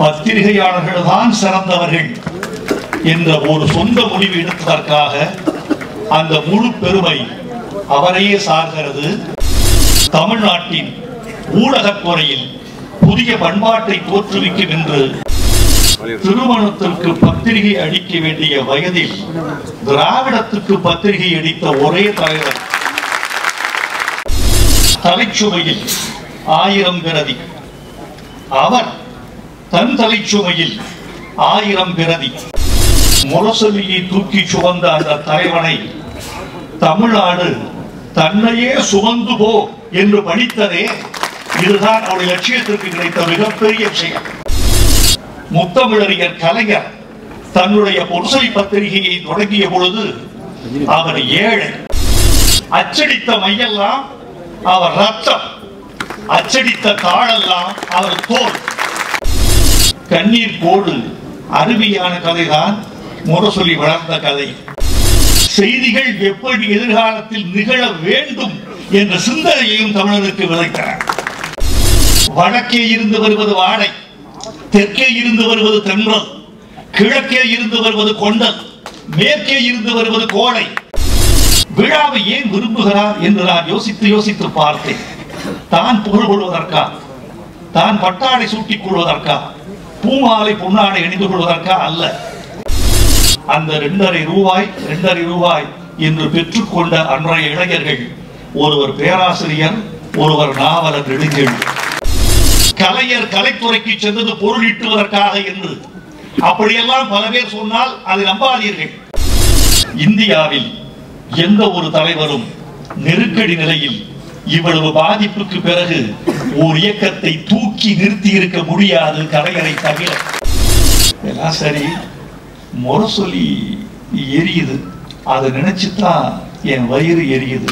பத்திரிகையாளர்கள் தான் சிறந்தவர்கள் என்ற ஒரு சொந்த முடிவு எடுத்ததற்காக அந்த முழு பெருமை அவரையே சார்கிறது. தமிழ்நாட்டின் ஊடகத்துறையில் புதிய பண்பாட்டை தோற்றுவிக்கும் என்று திருமணத்திற்கு பத்திரிகை அடிக்க வேண்டிய வயதில் திராவிடத்துக்கு பத்திரிகை அடித்த ஒரே தலைவர். தலைச்சுவையில் ஆயிரம் பிரதி. அவர் தன் தலைச்சுமையில் ஆயிரம் பிரதி. முரசொலியை தூக்கி சுமந்த அந்த தலைவனை தமிழ்நாடு தன்னையே சுமந்து போ என்று படித்ததே இதுதான் அவருடைய லட்சியத்திற்கு கிடைத்த மிகப்பெரிய விஷயம். முத்தமிழறிஞர் கலைஞர் தன்னுடைய பொருசை பத்திரிகையை தொடங்கிய பொழுது அவர் ஏழை. அச்சடித்த மையெல்லாம் அவர் ரத்தம். அச்சடித்த தாழெல்லாம் அவர் தோல். கண்ணீர் கோடு அருமையான கதைதான் முரசொலி வளர்ந்த கதை. செய்திகள் எப்படி எதிர்காலத்தில் நிகழ வேண்டும் என்ற சிந்தனையையும் தமிழருக்கு விதைத்தார் வடக்கே இருந்து வருவது வாடை தெற்கே இருந்து வருவது தென்றல் கிழக்கே இருந்து வருவது கொண்டல் மேற்கே இருந்து வருவது கோடை. விழாவை ஏன் விரும்புகிறார் என்று நான் யோசித்து யோசித்து பார்த்தேன். தான் புகழ் கொள்வதற்கா? தான் பட்டாடை சூட்டிக் கொள்வதற்கா? பூமாலை பொன்னாடை அணிந்து கொள்வதற்கா அல்ல. அந்த ரெண்டரை ரூபாய் ரெண்டரை ரூபாய் என்று பெற்றுக்கொண்ட அன்றைய இளைஞர்கள் ஒருவர் பேராசிரியர் ஒருவர் நாவலர் நெடுஞ்செழி. கலைஞர் கலைத்துறைக்கு சென்றது பொருளிட்டுவதற்காக என்று. அப்படியெல்லாம் பல பேர் சொன்னால் அதை நம்பாதீர்கள். இந்தியாவில் எந்த ஒரு தலைவரும் நெருக்கடி நிலையில் இவ்வளவு பாதிப்புக்கு பிறகு ஒரு இயக்கத்தை தூக்கி நிறுத்தி இருக்க முடியாது கலைஞரை தவிர. எல்லாம் சரி முரசொலி எரியுது. அதை நினைச்சுதான் என் வயிறு எரியுது.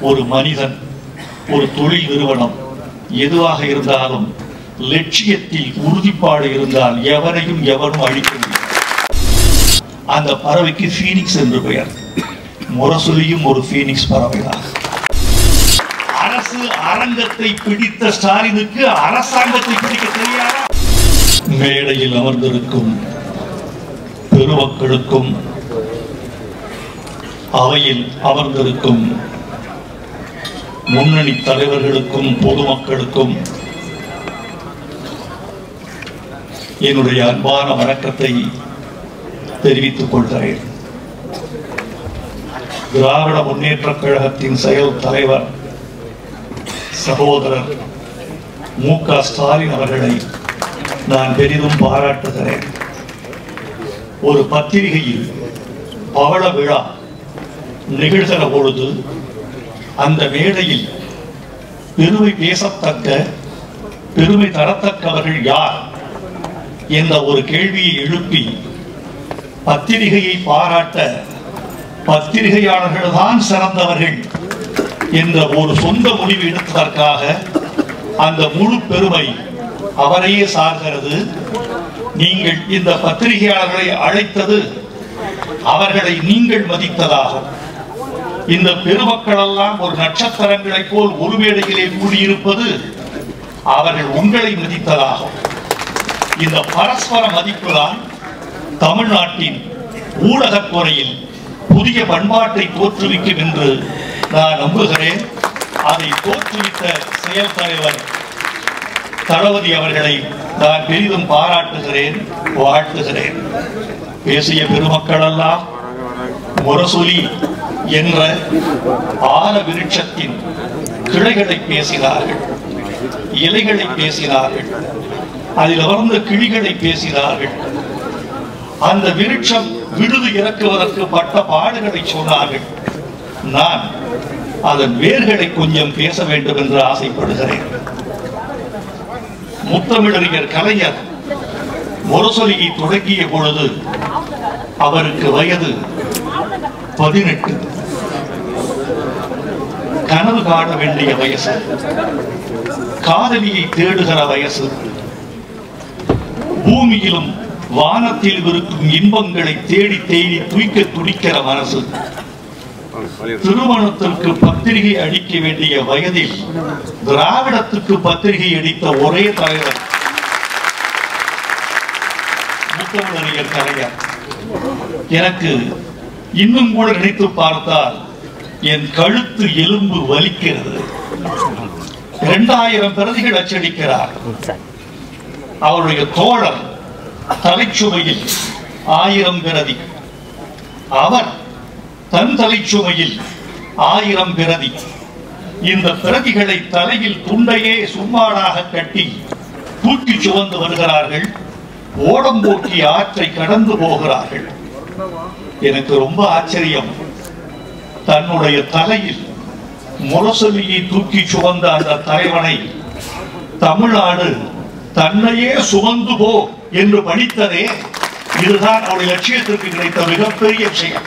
ஒரு மனிதன் ஒரு தொழில் நிறுவனம் எதுவாக இருந்தாலும் லட்சியத்தில் உறுதிப்பாடு இருந்தால் எவரையும் எவரும் அழிக்க முடியும் அந்த பறவைக்கு ஃபீனிக்ஸ் என்று பெயர். முரசொலியும் ஒரு ஃபீனிக்ஸ் பறவைதான் அரசு அரங்கத்தை பிடித்த ஸ்டாலினுக்கு அரசாங்கத்தை பிடிக்க தெரியாதா மேடையில் அமர்ந்திருக்கும் பெருமக்களுக்கும் அவையில் அமர்ந்திருக்கும் முன்னணி தலைவர்களுக்கும் பொதுமக்களுக்கும் என்னுடைய அன்பான வணக்கத்தை தெரிவித்துக் கொள்கிறேன். திராவிட முன்னேற்ற கழகத்தின் செயல் தலைவர் சகோதரர் மு க ஸ்டாலின் அவர்களை நான் பெரிதும் பாராட்டுகிறேன். ஒரு பத்திரிகையில் பவள விழா நிகழ்கிற பொழுது அந்த மேடையில் பெருமை பேசத்தக்க பெருமை தரத்தக்கவர்கள் யார் என்ற ஒரு கேள்வியை எழுப்பி பத்திரிகையை பாராட்ட பத்திரிகையாளர்கள் தான் சிறந்தவர்கள் என்ற ஒரு சொந்த முடிவு எடுத்ததற்காக அந்த முழு பெருமை அவரையே சார்கிறது. நீங்கள் இந்த பத்திரிகையாளர்களை அழைத்தது அவர்களை நீங்கள் மதித்ததாகும். இந்த பெருமக்கள் எல்லாம் ஒரு நட்சத்திரங்களைப் போல் ஒரு மேடையிலே கூடியிருப்பது அவர்கள் உங்களை மதித்ததாகும். இந்த பரஸ்பர மதிப்புதான் தமிழ்நாட்டின் ஊடகத் துறையில் புதிய பண்பாட்டை தோற்றுவிக்கும் என்று நான் நம்புகிறேன். அதை தோற்றுவித்த செயல் தலைவர் தளபதி அவர்களை நான் பெரிதும் பாராட்டுகிறேன் வாழ்த்துகிறேன். பேசிய பெருமக்கள் எல்லாம் முரசொலி என்ற ஆல விருட்சத்தின் கிளைகளை பேசினார்கள் இலைகளை பேசினார்கள் அதில் அமர்ந்த கிளிகளை பேசினார்கள். அந்த விருட்சம் விடுது இறக்குவதற்கு பட்ட பாடுகளை சொன்னார்கள். நான் அதன் வேர்களை கொஞ்சம் பேச வேண்டும் என்று ஆசைப்படுகிறேன். முத்தமிழறிஞர் கலைஞர் முரசொலியை தொடங்கிய பொழுது அவருக்கு வயது பதினெட்டு. கனவு காண வேண்டிய வயசு. காதலியை தேடுகிற வயசு. பூமியிலும் வானத்தில் இருக்கும் இன்பங்களை தேடி தேடி தூய்க்க துடிக்கிற மனசு. திருமணத்திற்கு பத்திரிகை அடிக்க வேண்டிய வயதில் திராவிடத்துக்கு பத்திரிகை அடித்த ஒரே தலைவர். முத்தமிழறிஞர் கலைஞர். எனக்கு இன்னும் கூட நினைத்து பார்த்தால் என் கழுத்து எலும்பு வலிக்கிறது. இரண்டாயிரம் பிரதிகள் அச்சடிக்கிறார். அவருடைய தோழர் தலைச்சுமையில் ஆயிரம் பிரதி. அவர் தன் தலைச்சுமையில் ஆயிரம் பிரதி. இந்த பிரதிகளை தலையில் துண்டையே சும்மாடாக கட்டி தூக்கி சுமந்து வருகிறார்கள். ஓடம் போக்கி ஆற்றை கடந்து போகிறார்கள். எனக்கு ரொம்ப ஆச்சரியம். தன்னுடைய தலையில் முரசொலியை தூக்கி சுமந்த அந்த தலைவனை தமிழ்நாடு தன்னையே சுமந்து போ. என்று படித்ததே இதுதான் அவருடைய லட்சியத்திற்கு கிடைத்த மிகப்பெரிய விஷயம்.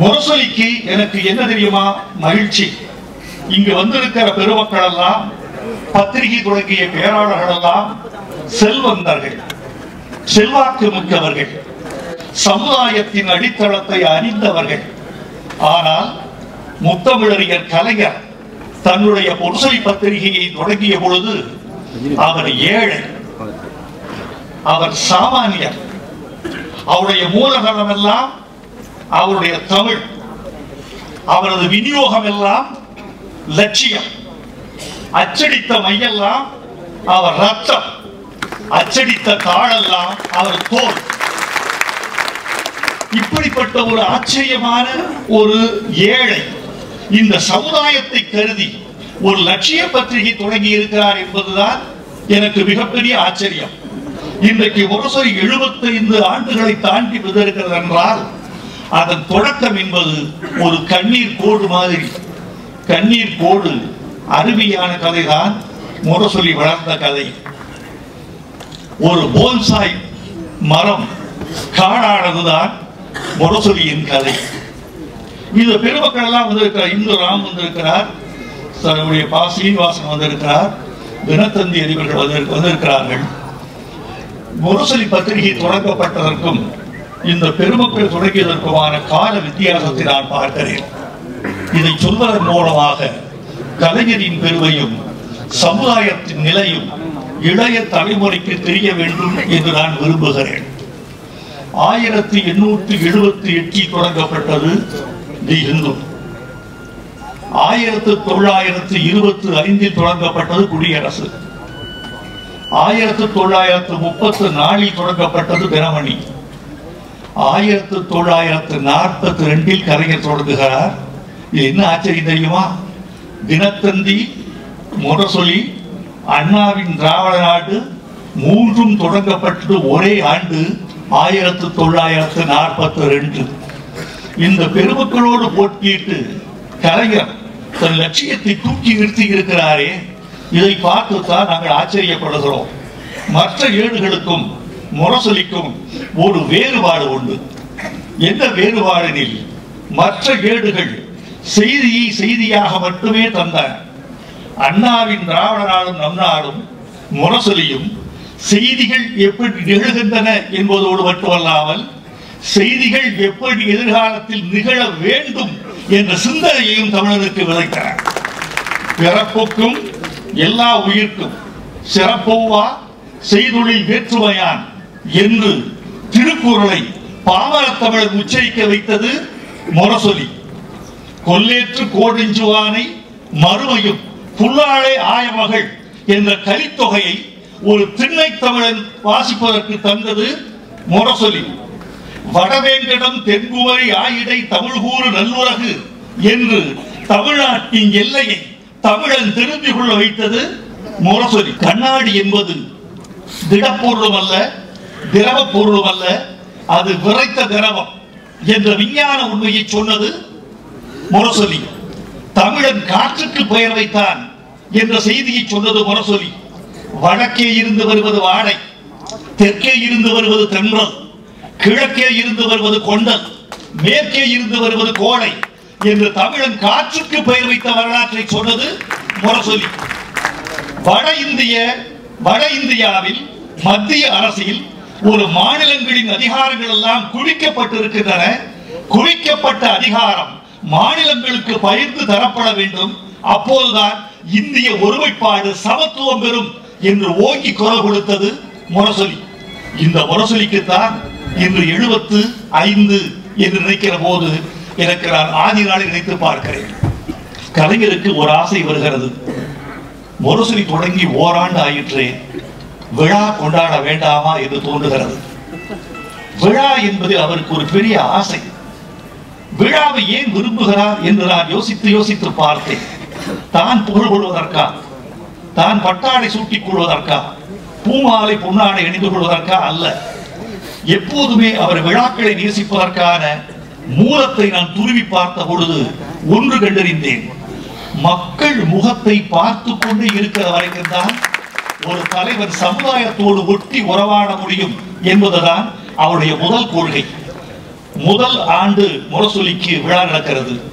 முரசொலிக்கு எனக்கு என்ன தெரியுமா? மகிழ்ச்சி. இங்கு வந்திருக்கிற பெருமக்கள் எல்லாம் பத்திரிகை தொடங்கிய பேராளர்கள் எல்லாம் செல்வந்தர்கள் செல்வாக்கு மிக்கவர்கள் சமுதாயத்தின் அடித்தளத்தை அறிந்தவர்கள். ஆனால் முத்தமிழறிஞர் கலைஞர் தன்னுடைய பொருசை பத்திரிகையை தொடங்கிய பொழுது அவர் ஏழை. அவர் சாமானியர். அவருடைய மூலதனம் எல்லாம் அவருடைய தமிழ். அவரது விநியோகம் எல்லாம் லட்சியம். அச்சடித்த மையெல்லாம் அவர் ரத்தம். அச்சடித்த தாளெல்லாம் அவர் தோல். இப்படிப்பட்ட ஒரு ஆச்சரியமான ஒரு ஏழை இந்த சமுதாயத்தை கருதி ஒரு லட்சிய பத்திரிகை தொடங்கி இருக்கிறார் என்பதுதான் எனக்கு மிகப்பெரிய ஆச்சரியம். இன்றைக்கு முரசொலி 75 ஆண்டுகளை தாண்டி விதிருக்கிறது என்றால் அதன் தொடக்கம் என்பது ஒரு கண்ணீர் கோடு மாதிரி. கண்ணீர் கோடு அருமையான கதைதான் முரசொலி வளர்ந்த கதை. ஒரு போன்சாய் மரம் காடானதுதான் முரசொலியின் கதை. இந்த பெருமக்கள் எல்லாம் வந்திருக்கிறார் இந்து ராம் வந்திருக்கிறார் தன்னுடைய பா சீனிவாசன் வந்திருக்கிறார் தினத்தந்தி அதிபர்கள் வந்திருக்கிறார்கள். முரசொலி பத்திரிகை தொடங்கப்பட்டதற்கும் இந்த பெருமக்கள் தொடங்கியதற்குமான கால வித்தியாசத்தை நான் பார்க்கிறேன். இதை சொல்வதன் மூலமாக கலைஞரின் பெருமையும் சமுதாயத்தின் நிலையும் இளைய தலைமுறைக்கு தெரிய வேண்டும் என்று நான் விரும்புகிறேன். ஆயிரத்தி எண்ணூற்றி எழுபத்தி எட்டில் தொடங்கப்பட்டது தி இந்து ஆயிரத்து தொள்ளாயிரத்து இருபத்தி ஐந்தில் தொடங்கப்பட்டது குடியரசு. ஆயிரத்து தொள்ளாயிரத்து முப்பத்து நாலில் தொடங்கப்பட்டது தினமணி ஆயிரத்து தொள்ளாயிரத்து நாற்பத்தி ரெண்டில் கலைஞர் தொடங்குகிறார். இது என்ன ஆச்சரியம் தெரியுமா? தினத்தந்தி முரசொலி அண்ணாவின் திராவிட நாடு மூன்றும் தொடங்கப்பட்டது ஒரே ஆண்டு ஆயிரத்து தொள்ளாயிரத்து நாற்பத்தி ரெண்டு. இந்த பெருமக்களோடு போட்டியிட்டு கலைஞர் தன் லட்சியத்தை தூக்கி நிறுத்தி இருக்கிறாரே. இதை பார்த்துத்தான் நாங்கள் ஆச்சரியப்படுகிறோம். மற்ற ஏடுகளுக்கும் முரசொலிக்கும் ஒரு வேறுபாடு உண்டு. என்ன வேறுபாடெனில் மற்ற ஏடுகள் செய்தியை செய்தியாக மட்டுமே தந்தன அண்ணாவின் திராவிட நாடும் நம் நாடும் முரசொலியும் செய்திகள் எப்படி நிகழ்கின்றன என்பதோடு மட்டுமல்லாமல் செய்திகள் எப்படி எதிர்காலத்தில் நிகழ வேண்டும் என்ற சிந்தனையையும் தமிழருக்கு விதைத்தன. பிறப்புக்கும் எல்லா உயிர்க்கும் சிறப்போவா செய்துளி வேற்றுமையான் என்று திருக்குறளை பாமர தமிழர் உச்சரிக்க வைத்தது முரசொலி. கொல்லேற்று கோடெஞ்சுவானை மறுமையும் புல்லாழை ஆயமகள் என்ற கலித்தொகையை ஒரு திண்ணை தமிழன் வாசிப்பதற்கு தந்தது முரசொலி. வடவேங்கடம் தென்குமரி ஆயிடை தமிழ்கூறு நல்லுலகு என்று தமிழ்நாட்டின் எல்லையை தமிழன் திரும்பி கொள்ள வைத்தது முரசொலி கண்ணாடி என்பது திடப்பொருளும் அல்ல திரவ பொருளும் அல்ல அது விரைத்த திரவம் என்ற விஞ்ஞான உண்மையை சொன்னது முரசொலி. தமிழன் காற்றுக்கு பெயர் வைத்தான் என்ற செய்தியை சொன்னது முரசொலி. வடக்கே இருந்து வருவது வாடை தெற்கே இருந்து வருவது தென்றல் கிழக்கே இருந்து வருவது கொண்டல் மேற்கே இருந்து வருவது கோடை. என்று தமிழன் காற்றுக்கு பெயர் வைத்த வரலாற்றை சொன்னது முரசொலி. வட இந்திய வட இந்தியாவில் மத்திய அரசில் ஒரு மாநிலங்களின் அதிகாரங்கள் எல்லாம் குவிக்கப்பட்டிருக்கின்றன. குவிக்கப்பட்ட அதிகாரம் மாநிலங்களுக்கு பகிர்ந்து தரப்பட வேண்டும். அப்போதுதான் இந்திய ஒருமைப்பாடு சமத்துவம் பெறும் என்று ஓங்கி குரல் கொடுத்தது முரசொலி. இந்த முரசொலிக்குத்தான் இன்று எழுபத்து ஐந்து என்று நினைக்கிற போது எனக்கு நான் ஆதி நாளை நினைத்து பார்க்கிறேன். கலைஞருக்கு ஒரு ஆசை வருகிறது. முரசொலி தொடங்கி ஓராண்டு ஆயிற்றே விழா கொண்டாட வேண்டாமா என்று தோன்றுகிறது. விழா என்பது அவருக்கு ஒரு பெரிய ஆசை. விழாவை ஏன் விரும்புகிறார் என்று நான் யோசித்து யோசித்து பார்த்தேன். தான் புகழ் கொள்வதற்கா? தான் பட்டாடை சூட்டிக் கொள்வதற்கா? பூமாலை பொன்னாடை அணிந்து கொள்வதற்கா அல்ல. எப்போதுமே அவர் விழாக்களை நேசிப்பதற்கான மூலத்தை நான் துருவி பார்த்த பொழுது ஒன்று கண்டறிந்தேன். மக்கள் முகத்தை பார்த்து கொண்டே இருக்கிற வரைக்கும் தான் ஒரு தலைவர் சமுதாயத்தோடு ஒட்டி உறவாட முடியும் என்பதுதான் அவருடைய முதல் கொள்கை. முதல் ஆண்டு முரசொலிக்கு விழா நடக்கிறது.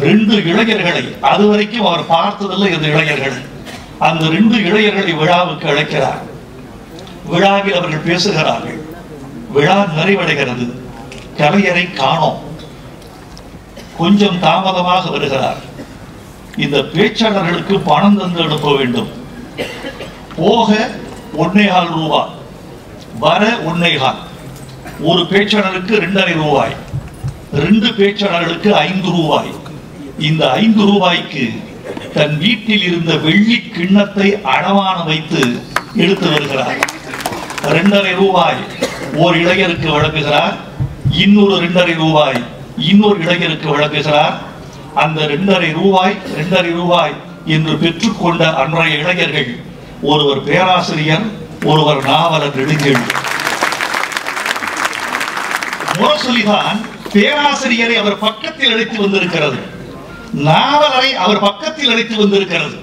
ரெண்டு இளைஞர்களை அது வரைக்கும் அவர் பார்த்ததில்லை இந்த இளைஞர்கள். அந்த ரெண்டு இளைஞர்களை விழாவுக்கு அழைக்கிறார். விழாவில் அவர்கள் பேசுகிறார்கள். விழா நிறைவடைகிறது. கலைஞரை காணோம். கொஞ்சம் தாமதமாக வருகிறார். இந்த பேச்சாளர்களுக்கு பணம் தந்து அனுப்ப வேண்டும். போக ஒன்னேகால் ரூபாய். வர ஒன்னேகால் ஒரு பேச்சாளருக்கு ரெண்டரை ரூபாய். ரெண்டு பேச்சாளர்களுக்கு ஐந்து ரூபாய். இந்த ஐந்து ரூபாய்க்கு தன் வீட்டில் இருந்த வெள்ளி கிண்ணத்தை அடமான வைத்து எடுத்து வருகிறார். ரெண்டரை ரூபாய் ஓர் இளைஞருக்கு வழங்குகிறார். இன்னொரு ரெண்டரை ரூபாய் இன்னொரு இளைஞருக்கு வழங்குகிறார். அந்த ரெண்டரை ரூபாய் ரெண்டரை ரூபாய் என்று பெற்றுக்கொண்ட அன்றைய இளைஞர்கள் ஒருவர் பேராசிரியர் ஒருவர் நாவலர் நெடுங்கெழு முரசொலிதான் பேராசிரியரை அவர் பக்கத்தில் அழைத்து வந்திருக்கிறது. நாவலரை அவர் பக்கத்தில் அழைத்து வந்திருக்கிறது.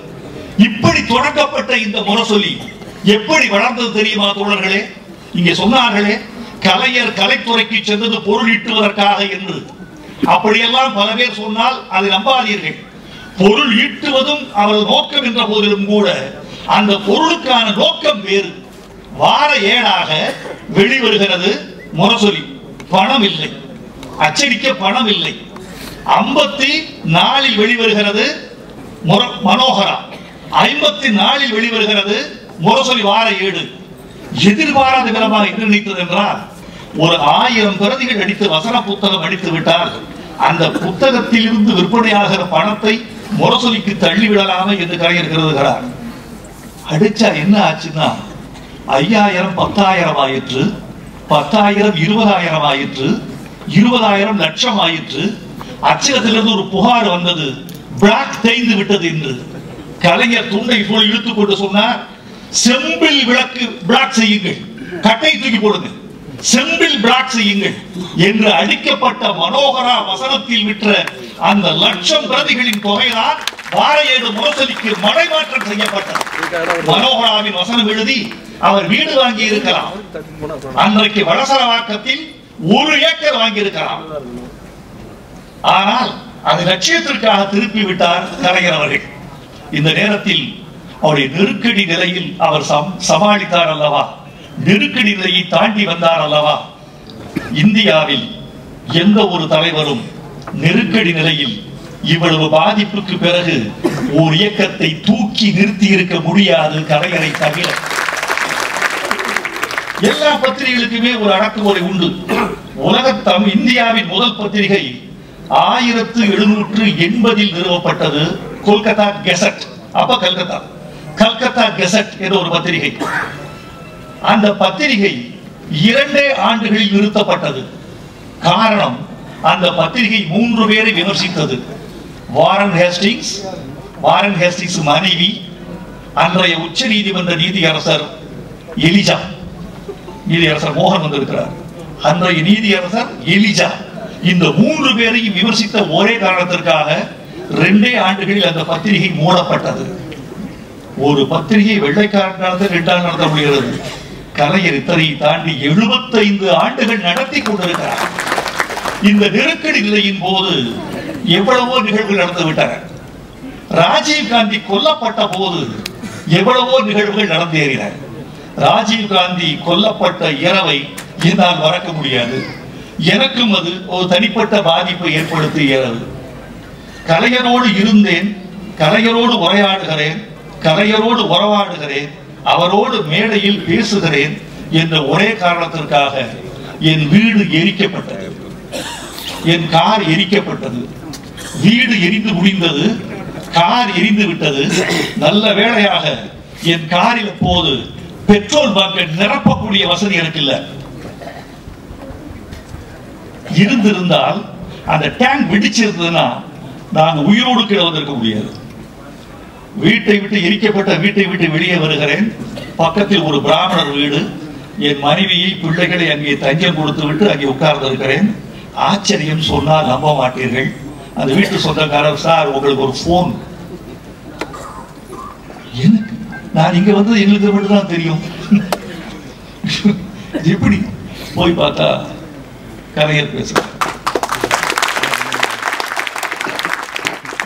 இப்படி தொடங்கப்பட்ட இந்த முரசொலி எப்படி வளர்ந்தது தெரியுமா தோழர்களே? இங்கே சொன்னார்களே கலைஞர் கலைத்துறைக்கு சென்றது பொருள் ஈட்டுவதற்காக என்று. அப்படியெல்லாம் பல பேர் சொன்னால் அதை நம்பாதீர்கள். பொருள் ஈட்டுவதும் அவரது நோக்கம் என்ற போதிலும் கூட அந்த பொருளுக்கான நோக்கம் வேறு. வார ஏடாக வெளிவருகிறது முரசொலி. பணம் இல்லை. அச்சடிக்க பணம் இல்லை. ஐம்பத்தி நாலில் வெளிவருகிறது மனோகரா. ஐம்பத்தி நாலில் வெளிவருகிறது முரசொலி வார ஏடு எதிர்பாராத விதமாக என்ன நினைத்தது என்றால் ஒரு ஆயிரம் பிரதிகள் அடித்து வசன புத்தகம் அடித்து விட்டால் அந்த புத்தகத்தில் இருந்து விற்பனையாகிற பணத்தை முரசொலிக்கு தள்ளி விடலாமே என்று கலைஞர் கருதுகிறார் அடிச்சா என்ன ஆச்சுன்னா ஐயாயிரம் பத்தாயிரம் ஆயிற்று பத்தாயிரம் இருபதாயிரம் ஆயிற்று இருபதாயிரம் லட்சம் ஆயிற்று. அச்சகத்திலிருந்து ஒரு புகார் வந்தது பிளாக் தேய்ந்து விட்டது என்று. கலைஞர் துண்டை போல் இழுத்துக் கொண்டு சொன்னார் செம்பில் விளக்கு பிளாக் செய்யுங்கள் கட்டை தூக்கி போடுங்க செம்பில் பிளாக் செய்யுங்கள் என்று அடிக்கப்பட்ட மனோகரா வசனத்தில் விற்ற அந்த லட்சம் பிரதிகளின் தொகைதான் வார ஏழு மோசடிக்கு மடைமாற்றம் செய்யப்பட்டது. மனோகராவின் வசனம் எழுதி அவர் வீடு வாங்கி இருக்கலாம் அன்றைக்கு வளசரவாக்கத்தில் ஒரு ஏக்கர் வாங்கி இருக்கலாம் ஆனால் அது லட்சியத்திற்காக திருப்பி விட்டார் கலைஞர் அவர்கள். இந்த நேரத்தில் அவருடைய நெருக்கடி நிலையில் அவர் சம்- சமாளித்தார் அல்லவா? நெருக்கடி நிலையை தாண்டி வந்தார் அல்லவா? இந்தியாவில் எந்த ஒரு தலைவரும் நெருக்கடி நிலையில் இவ்வளவு பாதிப்புக்கு பிறகு ஒரு இயக்கத்தை தூக்கி நிறுத்தி இருக்க முடியாது கலைஞரை தவிர. எல்லா பத்திரிகைகளுக்குமே ஒரு அடக்குமுறை உண்டு. உலகத்தம் இந்தியாவின் முதல் பத்திரிகை ஆயிரத்து எழுநூற்று எண்பதில் நிறுவப்பட்டது கொல்கத்தா கெசட். அப்ப கல்கத்தா. கல்கத்தா கெசட் என்ற ஒரு பத்திரிகை. அந்த பத்திரிகை இரண்டே ஆண்டுகளில் நிறுத்தப்பட்டது. காரணம் அந்த பத்திரிகை மூன்று பேரை விமர்சித்தது. வாரன் ஹேஸ்டிங்ஸ் வாரன் ஹேஸ்டிங்ஸ் மனைவி அன்றைய உச்ச நீதிமன்ற நீதியரசர் எலிஜா. நீதியரசர் மோகன் வந்திருக்கிறார். அன்றைய நீதியரசர் எலிஜா. இந்த மூன்று பேரையும் விமர்சித்த ஒரே காரணத்திற்காக ரெண்டே ஆண்டுகளில் அந்த பத்திரிகை மூடப்பட்டது. ஒரு பத்திரிகை வெள்ளைக்காரன் நடத்த ரெண்டாண்டு நடத்த முடிகிறது. கலைஞர் இத்தனை தாண்டி 75 ஆண்டுகள் நடத்தி கொண்டிருக்கிறார். இந்த நெருக்கடி நிலையின் போது எவ்வளவோ நிகழ்வுகள் நடந்து விட்டன. ராஜீவ் காந்தி கொல்லப்பட்ட போது எவ்வளவோ நிகழ்வுகள் நடந்தேறின ராஜீவ் காந்தி கொல்லப்பட்ட இரவை என்னால் மறக்க முடியாது. எனக்கும் அது ஒரு தனிப்பட்ட பாதிப்பை ஏற்படுத்தி இரவு கலைஞரோடு இருந்தேன் கலைஞரோடு உரையாடுகிறேன் கலைஞரோடு உறவாடுகிறேன் அவரோடு மேடையில் பேசுகிறேன் என்ற ஒரே காரணத்திற்காக என் வீடு எரிக்கப்பட்டது. என் கார் எரிக்கப்பட்டது. வீடு எரிந்து முடிந்தது. கார் எரிந்து விட்டது. நல்ல வேளையாக என் காரில் போது பெட்ரோல் பங்கை நிரப்பக்கூடிய வசதி எனக்கு இல்லை. இருந்திருந்தால் அந்த டேங்க் வெடிச்சிருந்ததுன்னா நான் உயிரோடு கிடவதற்கு முடியாது. வீட்டை விட்டு எரிக்கப்பட்ட வீட்டை விட்டு வெளியே வருகிறேன். பக்கத்தில் ஒரு பிராமணர் வீடு. என் மனைவியை பிள்ளைகளை அங்கே தஞ்சம் கொடுத்து விட்டு அங்கே உட்கார்ந்திருக்கிறேன். ஆச்சரியம் சொன்னால் நம்ப மாட்டீர்கள். அந்த வீட்டு சொந்தக்காரர் சார் உங்களுக்கு ஒரு போன் எனக்கு நான் இங்க வந்து எங்களுக்கு மட்டும்தான் தெரியும். எப்படி? போய் பார்த்தா கலைஞர் பேசுறேன்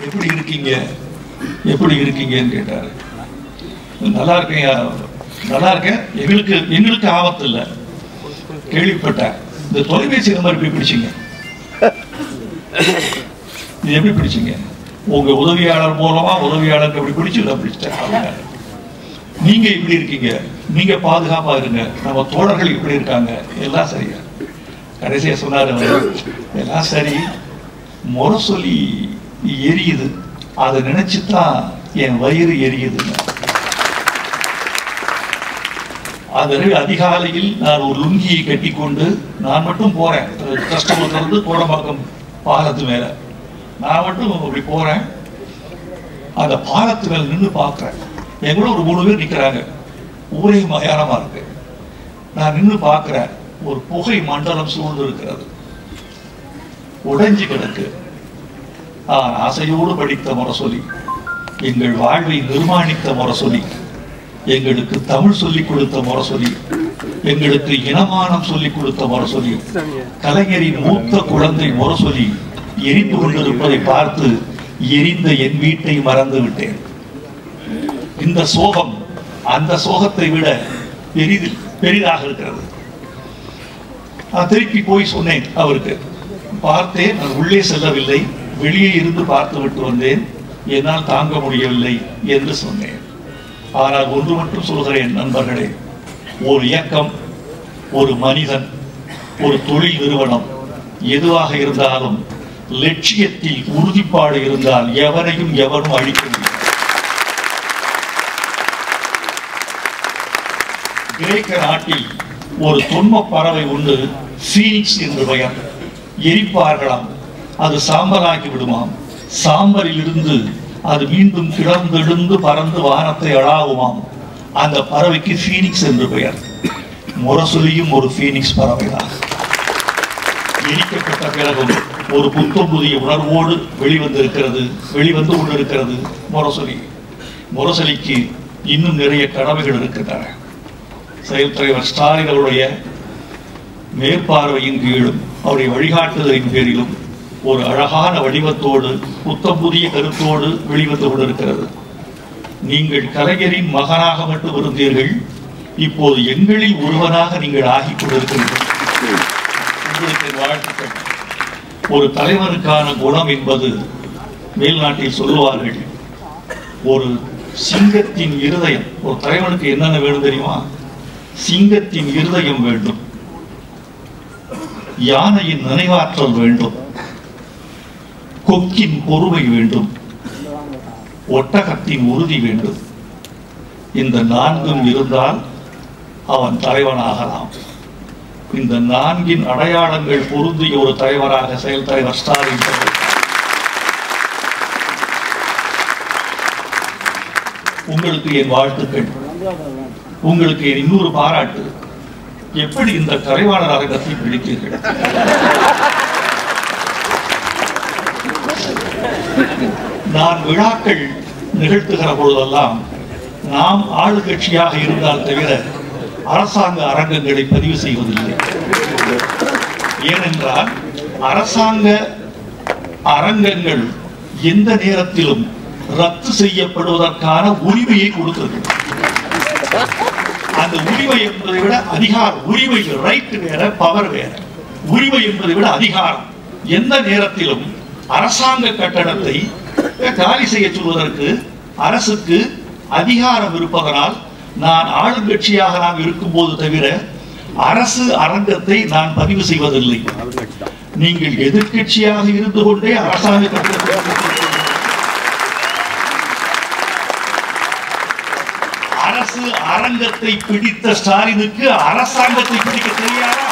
எப்படி இருக்கீங்க? எப்படி இருக்கீங்கன்னு கேட்டாரு. நல்லா இருக்கேன் நல்லா இருக்கேன். எங்களுக்கு எங்களுக்கு ஆபத்து இல்லை. கேள்விப்பட்டேன். இந்த தொலைபேசி நம்பர் எப்படி பிடிச்சீங்க? இது எப்படி பிடிச்சீங்க? உங்க உதவியாளர் மூலமா உதவியாளருக்கு எப்படி பிடிச்சு நான் பிடிச்சிட்டேன் நீங்க இப்படி இருக்கீங்க. நீங்க பாதுகாப்பா இருங்க. நம்ம தோழர்கள் இப்படி இருக்காங்க. எல்லாம் சரியா? கடைசியா சொன்னாரு அவரு, எல்லாம் சரி. முரசொலி எரியுது அதை நினைச்சுதான் என் வயிறு எரியுதுங்க அதற்கு அதிகாலையில் நான் ஒரு லுங்கியை கட்டிக்கொண்டு நான் மட்டும் போறேன். கஸ்டமர்ல கோடம்பாக்கம் பாலத்து மேல. நான் மட்டும் அப்படி போறேன். அந்த பாலத்து மேல நின்று பார்க்கறேன். என் கூட ஒரு மூணு பேர் நிக்கிறாங்க. ஊரே மயானமா இருக்கு. நான் நின்று பார்க்குறேன். ஒரு புகை மண்டலம் சூழ்ந்து இருக்கிறது. உடைஞ்சு கிடக்கு. நான் ஆசையோடு படித்த முரசொலி எங்கள் வாழ்வை நிர்மாணித்த முரசொலி எங்களுக்கு தமிழ் சொல்லிக் கொடுத்த முரசொலி எங்களுக்கு இனமானம் சொல்லிக் கொடுத்த முரசொலி கலைஞரின் மூத்த குழந்தை முரசொலி எரிந்து கொண்டிருப்பதை பார்த்து எரிந்த என் வீட்டை மறந்து விட்டேன். இந்த சோகம் அந்த சோகத்தை விட பெரிது பெரிதாக இருக்கிறது. நான் திருப்பி போய் சொன்னேன் அவருக்கு பார்த்தேன் நான் உள்ளே செல்லவில்லை. வெளியே இருந்து பார்த்துவிட்டு வந்தேன். என்னால் தாங்க முடியவில்லை என்று சொன்னேன். ஆனால் ஒன்று மட்டும் சொல்கிறேன் நண்பர்களே. ஒரு இயக்கம் ஒரு மனிதன் ஒரு தொழில் நிறுவனம் எதுவாக இருந்தாலும் லட்சியத்தில் உறுதிப்பாடு இருந்தால் எவரையும் எவரும் அழிக்க முடியும் கிரேக்க நாட்டில் ஒரு தொன்ம பறவை உண்டு சீனிக்ஸ் என்று பெயர். எரிப்பார்களாம். அது சாம்பலாக்கி விடுமாம். சாம்பலில் இருந்து அது மீண்டும் கிடந்தெழுந்து பறந்து வானத்தை அழாவுமாம். அந்த பறவைக்கு ஃபீனிக்ஸ் என்று பெயர். முரசொலியும் ஒரு ஃபீனிக்ஸ் பறவைதான். எரிக்கப்பட்ட பிறகும் ஒரு புத்தம் புதிய உணர்வோடு வெளிவந்திருக்கிறது வெளிவந்து கொண்டிருக்கிறது முரசொலி. முரசொலிக்கு இன்னும் நிறைய கடமைகள் இருக்கின்றன. செயல் தலைவர் ஸ்டாலின் அவருடைய மேற்பார்வையின் கீழும் அவருடைய வழிகாட்டுதலின் பேரிலும் ஒரு அழகான வடிவத்தோடு புத்தம் புதிய கருத்தோடு வெளிவந்து கொண்டிருக்கிறது. நீங்கள் கலைஞரின் மகனாக மட்டும் இருந்தீர்கள் இப்போது எங்களில் ஒருவனாக நீங்கள் ஆகி கொண்டிருக்கிறீர்கள். உங்களுக்கு வாழ்த்துக்கள். ஒரு தலைவருக்கான குணம் என்பது மேல்நாட்டில் சொல்லுவார்கள் ஒரு சிங்கத்தின் இருதயம் ஒரு தலைவனுக்கு என்னென்ன வேணும் தெரியுமா? சிங்கத்தின் இருதயம் வேண்டும். யானையின் நினைவாற்றல் வேண்டும். கொக்கின் பொறுமை வேண்டும். ஒட்டகத்தின் உறுதி வேண்டும். இந்த நான்கும் இருந்தால் அவன் தலைவனாகலாம். இந்த நான்கின் அடையாளங்கள் பொருந்திய ஒரு தலைவராக செயல் தலைவர் ஸ்டாலின் உங்களுக்கு என் வாழ்த்துக்கள். உங்களுக்கு என் இன்னொரு பாராட்டு. எப்படி இந்த கலைவாணர் அரங்கத்தை பிடித்தீர்கள்? நான் விழாக்கள் நிகழ்த்துகிற பொழுதெல்லாம் நாம் ஆளுங்கட்சியாக இருந்தால் தவிர அரசாங்க அரங்கங்களை பதிவு செய்வதில்லை. ஏனென்றால் அரசாங்க அரங்கங்கள் எந்த நேரத்திலும் ரத்து செய்யப்படுவதற்கான உரிமையை கொடுத்தது அந்த உரிமை என்பதை விட அதிகாரம் உரிமை ரைட் வேற பவர் வேற. உரிமை என்பதை விட அதிகாரம். எந்த நேரத்திலும் அரசாங்க கட்டடத்தை காலி செய்ய சொல்வதற்கு அரசுக்கு அதிகாரம் இருப்பதனால் நான் ஆளுங்கட்சியாக இருக்கும் இருக்கும்போது தவிர அரசு அரங்கத்தை நான் பதிவு செய்வதில்லை. நீங்கள் எதிர்க்கட்சியாக இருந்து கொண்டே அரசாங்க கட்டடத்தை அரசு அரங்கத்தை பிடித்த ஸ்டாலினுக்கு அரசாங்கத்தை பிடிக்க தெரியாதா